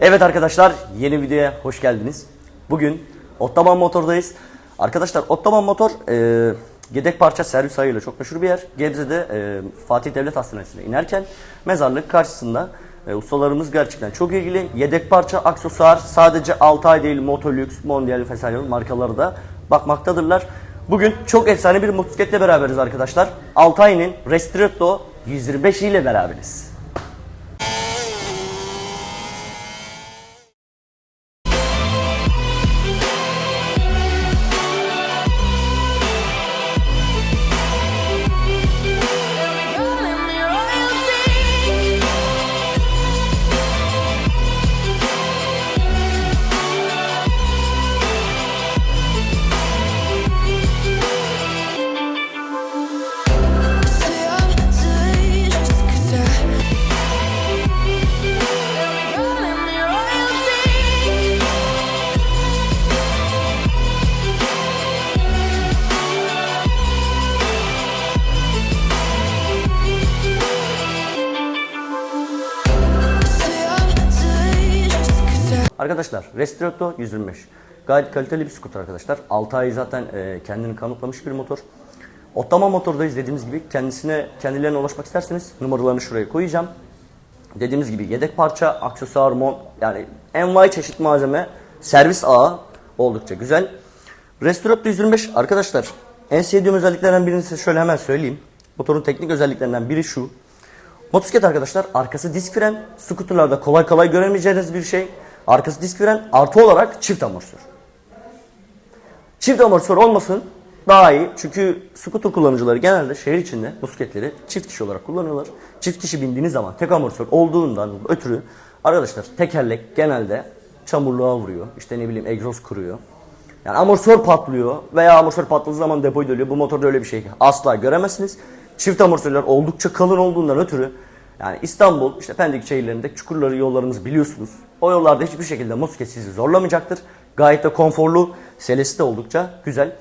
Evet arkadaşlar yeni videoya hoş geldiniz. Bugün Ottaman Motor'dayız. Arkadaşlar Ottaman Motor e, yedek parça servis ayıyla çok meşhur bir yer. Gebze'de e, Fatih Devlet Hastanesi'ne inerken mezarlık karşısında e, ustalarımız gerçekten çok ilgili. Yedek parça, aksesuar sadece Altay değil Motolux, Mondial vesaire markaları da bakmaktadırlar. Bugün çok efsane bir motosikletle beraberiz arkadaşlar. Altay'ın Restretto 125 ile beraberiz. Arkadaşlar Restretto 125. Gayet kaliteli bir scooter arkadaşlar. 6 ay zaten e, kendini kanıtlamış bir motor. Otlama motordayız dediğimiz gibi kendisine kendilerine ulaşmak isterseniz numaralarını şuraya koyacağım. Dediğimiz gibi yedek parça, aksesuar, mon yani envai çeşit malzeme, servis ağı oldukça güzel. Restretto 125 arkadaşlar en sevdiğim özelliklerden birini size şöyle hemen söyleyeyim. Motorun teknik özelliklerinden biri şu. Motosiklet arkadaşlar arkası disk fren. Skuterlarda kolay kolay göremeyeceğiniz bir şey. Arkası disk fren artı olarak çift amortisör. Çift amortisör olmasın daha iyi. Çünkü scooter kullanıcıları genelde şehir içinde motosikletleri çift kişi olarak kullanıyorlar. Çift kişi bindiğiniz zaman tek amortisör olduğundan ötürü arkadaşlar tekerlek genelde çamurluğa vuruyor. İşte ne bileyim egzoz kuruyor. Yani amortisör patlıyor veya amortisör patladığı zaman depoyu dönüyor. Bu motorda öyle bir şey asla göremezsiniz. Çift amortisörler oldukça kalın olduğundan ötürü yani İstanbul, işte Pendik şehirlerinde çukurları, yollarınızı biliyorsunuz. O yollarda hiçbir şekilde motosiklet sizi zorlamayacaktır. Gayet de konforlu, selesi de oldukça güzel.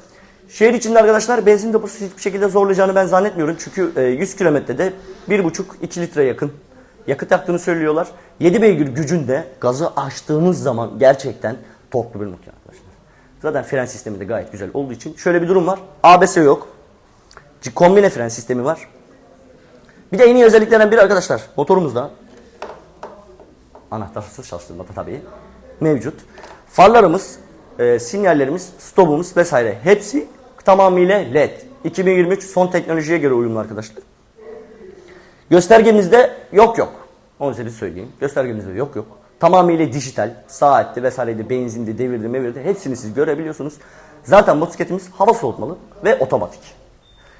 Şehir içinde arkadaşlar benzin deposu hiçbir şekilde zorlayacağını ben zannetmiyorum. Çünkü e, 100 kilometrede 1,5-2 litre yakın yakıt yaktığını söylüyorlar. 7 beygir gücünde gazı açtığınız zaman gerçekten torklu bir makine arkadaşlar. Zaten fren sistemi de gayet güzel olduğu için şöyle bir durum var. ABS yok. Kombine fren sistemi var. Bir de en iyi özelliklerden biri arkadaşlar motorumuzda anahtarsız çalıştırmada tabii mevcut. Farlarımız, e, sinyallerimiz, stopumuz vesaire hepsi tamamıyla LED. 2023 son teknolojiye göre uyumlu arkadaşlar. Göstergemizde yok yok. Onu size söyleyeyim. Göstergemizde yok yok. Tamamıyla dijital, saatti vesaireydi, benzindi, devirdi, mevirdi hepsini siz görebiliyorsunuz. Zaten motosikletimiz hava soğutmalı ve otomatik.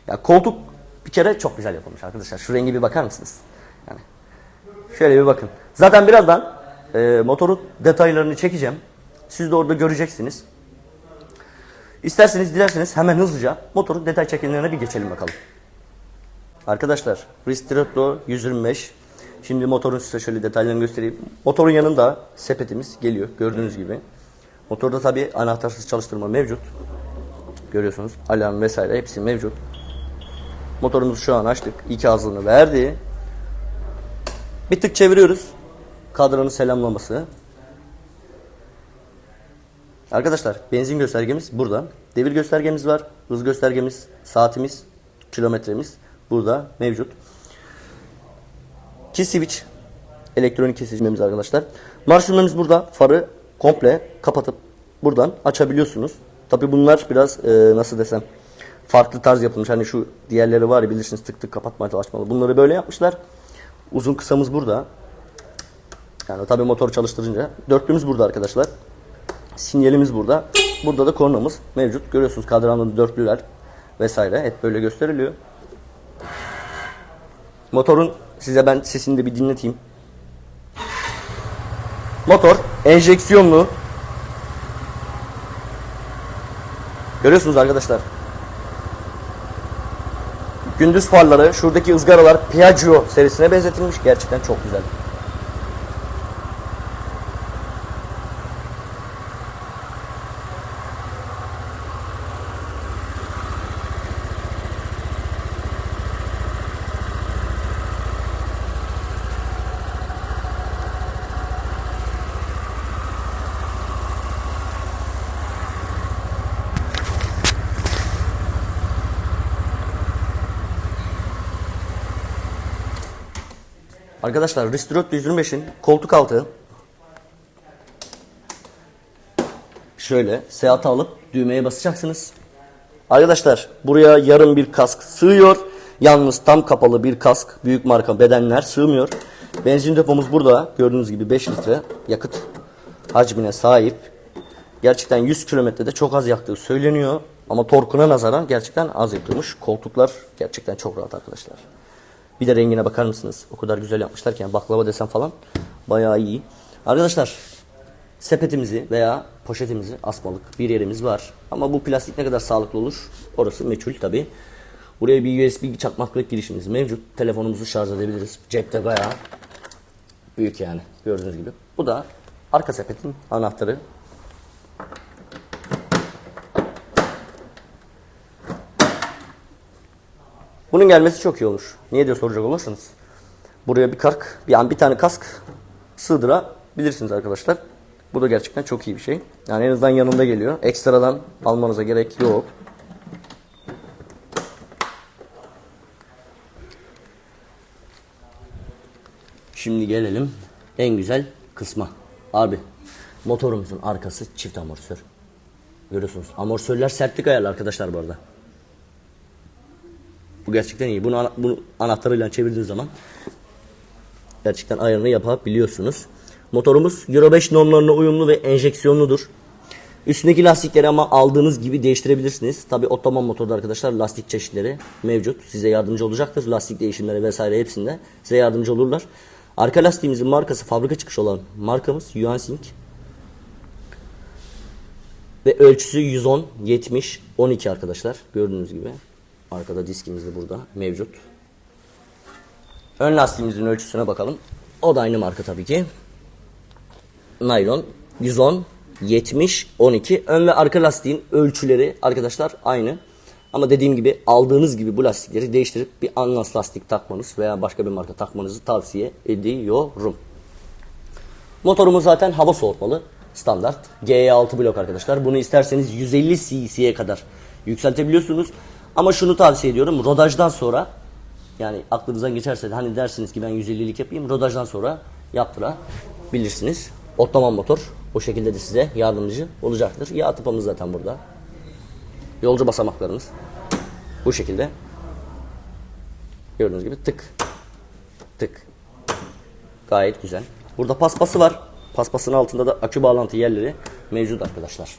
Ya koltuk bir kere çok güzel yapılmış arkadaşlar. Şu rengi bir bakar mısınız? Yani şöyle bir bakın. Zaten birazdan e, motorun detaylarını çekeceğim. Siz de orada göreceksiniz. İsterseniz dilerseniz hemen hızlıca motorun detay çekimlerine bir geçelim bakalım. Arkadaşlar Ristretto 125. Şimdi motorun size şöyle detaylarını göstereyim. Motorun yanında sepetimiz geliyor gördüğünüz gibi. Motorda tabi anahtarsız çalıştırma mevcut. Görüyorsunuz alarm vesaire hepsi mevcut. Motorumuzu şu an açtık. İki hızını verdi. Bir tık çeviriyoruz. Kadranın selamlaması. Arkadaşlar benzin göstergemiz burada. Devir göstergemiz var. Hız göstergemiz, saatimiz, kilometremiz burada mevcut. Key switch elektronik kesicimiz arkadaşlar. Marş düğmemiz burada. Farı komple kapatıp buradan açabiliyorsunuz. Tabi bunlar biraz e, nasıl desem farklı tarz yapılmış. Hani şu diğerleri var ya bilirsiniz tık tık kapatmalı açmalı. Bunları böyle yapmışlar. Uzun kısamız burada. Yani tabi motor çalıştırınca. Dörtlümüz burada arkadaşlar. Sinyalimiz burada. Burada da kornamız mevcut. Görüyorsunuz kadranlı dörtlüler vesaire. Hep böyle gösteriliyor. Motorun size ben sesini de bir dinleteyim. Motor enjeksiyonlu. Görüyorsunuz arkadaşlar. Gündüz farları, şuradaki ızgaralar Piaggio serisine benzetilmiş. Gerçekten çok güzel. Arkadaşlar Ristorotto 125'in koltuk altı şöyle seyahate alıp düğmeye basacaksınız. Arkadaşlar buraya yarım bir kask sığıyor. Yalnız tam kapalı bir kask büyük marka bedenler sığmıyor. Benzin depomuz burada. Gördüğünüz gibi 5 litre yakıt hacmine sahip. Gerçekten 100 kilometrede çok az yaktığı söyleniyor. Ama torkuna nazaran gerçekten az yakıyormuş. Koltuklar gerçekten çok rahat arkadaşlar. Bir de rengine bakar mısınız? O kadar güzel yapmışlar ki yani baklava desem falan bayağı iyi. Arkadaşlar sepetimizi veya poşetimizi asmalık bir yerimiz var. Ama bu plastik ne kadar sağlıklı olur orası meçhul tabi. Buraya bir USB çakmaklık girişimiz mevcut. Telefonumuzu şarj edebiliriz. Cepte bayağı büyük yani gördüğünüz gibi. Bu da arka sepetin anahtarı. Bunun gelmesi çok iyi olur. Niye diye soracak olursanız. Buraya bir kark, bir an bir tane kask sığdırabilirsiniz arkadaşlar. Bu da gerçekten çok iyi bir şey. Yani en azından yanında geliyor. Ekstradan almanıza gerek yok. Şimdi gelelim en güzel kısma. Abi motorumuzun arkası çift amortisör. Görüyorsunuz. Amortisörler sertlik ayarlı arkadaşlar bu arada. Bu gerçekten iyi. Bunu, bunu anahtarıyla çevirdiğiniz zaman gerçekten ayarını yapabiliyorsunuz. Motorumuz Euro 5 normlarına uyumlu ve enjeksiyonludur. Üstündeki lastikleri ama aldığınız gibi değiştirebilirsiniz. Tabi otoman motorda arkadaşlar lastik çeşitleri mevcut. Size yardımcı olacaktır. Lastik değişimleri vesaire hepsinde size yardımcı olurlar. Arka lastiğimizin markası fabrika çıkışı olan markamız Yuansing. Ve ölçüsü 110, 70, 12 arkadaşlar. Gördüğünüz gibi. Arkada diskimiz de burada mevcut. Ön lastiğimizin ölçüsüne bakalım. O da aynı marka tabii ki. Naylon 110, 70, 12. Ön ve arka lastiğin ölçüleri arkadaşlar aynı. Ama dediğim gibi aldığınız gibi bu lastikleri değiştirip bir Anlas lastik takmanız veya başka bir marka takmanızı tavsiye ediyorum. Motorumuz zaten hava soğutmalı. Standart. GE6 blok arkadaşlar. Bunu isterseniz 150 cc'ye kadar yükseltebiliyorsunuz. Ama şunu tavsiye ediyorum. Rodajdan sonra yani aklınızdan geçerse de hani dersiniz ki ben 150'lik yapayım. Rodajdan sonra yaptırabilirsiniz. Ottoman motor. O şekilde de size yardımcı olacaktır. Yağ tıpamız zaten burada. Yolcu basamaklarımız. Bu şekilde. Gördüğünüz gibi tık tık Gayet güzel. Burada paspası var. Paspasın altında da akü bağlantı yerleri mevcut arkadaşlar.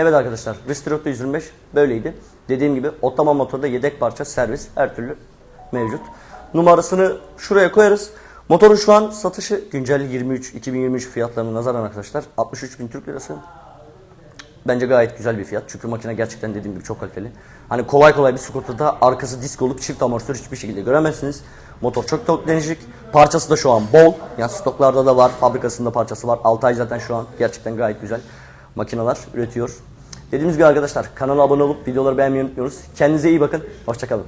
Evet arkadaşlar Ristorotto 125 böyleydi. Dediğim gibi otlama motorda yedek parça servis her türlü mevcut. Numarasını şuraya koyarız. Motorun şu an satışı güncel 23 2023 fiyatlarına nazaran arkadaşlar 63 bin Türk lirası. Bence gayet güzel bir fiyat. Çünkü makine gerçekten dediğim gibi çok kaliteli. Hani kolay kolay bir scooter'da arkası disk olup çift amortisör hiçbir şekilde göremezsiniz. Motor çok teknolojik. Parçası da şu an bol. Yani stoklarda da var. Fabrikasında parçası var. 6 ay zaten şu an gerçekten gayet güzel makineler üretiyor. Dediğimiz gibi arkadaşlar kanala abone olup videoları beğenmeyi unutmuyoruz. Kendinize iyi bakın. Hoşçakalın.